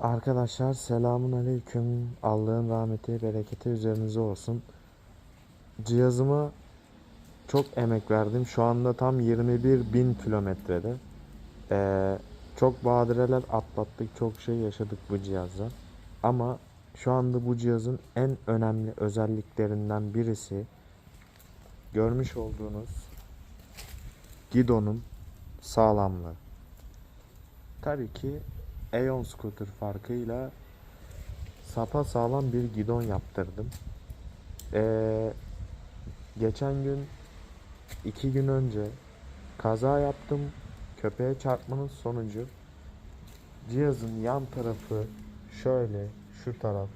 Arkadaşlar selamun aleyküm. Allah'ın rahmeti, bereketi üzerinize olsun. Cihazıma çok emek verdim. Şu anda tam 21 bin kilometrede. Ee, çok badireler atlattık, çok şey yaşadık bu cihazla. Ama şu anda bu cihazın en önemli özelliklerinden birisi görmüş olduğunuz gidonun sağlamlığı. Tabii ki Aeon Scooter farkıyla sapa sağlam bir gidon yaptırdım. Ee, geçen gün iki gün önce kaza yaptım. Köpeğe çarpmanın sonucu cihazın yan tarafı şöyle şu taraf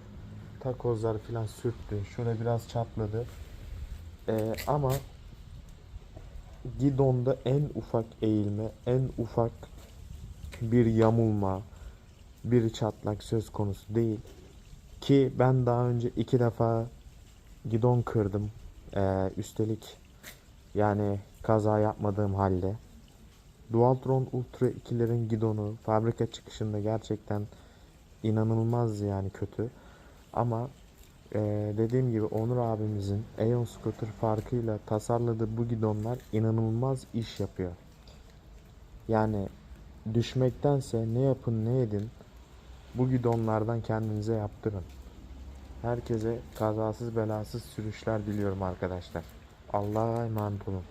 takozlar falan sürttü. Şöyle biraz çatladı. Ee, ama gidonda en ufak eğilme, en ufak bir yamulma, bir çatlak söz konusu değil. Ki ben daha önce iki defa gidon kırdım. Ee, üstelik yani kaza yapmadığım halde. Dualtron Ultra 2'lerin gidonu fabrika çıkışında gerçekten inanılmaz yani kötü. Ama ee, dediğim gibi Onur abimizin Aeon Scooter farkıyla tasarladığı bu gidonlar inanılmaz iş yapıyor. Yani düşmektense ne yapın ne edin bu gidonlardan kendinize yaptırın. Herkese kazasız belasız sürüşler diliyorum arkadaşlar. Allah'a emanet olun.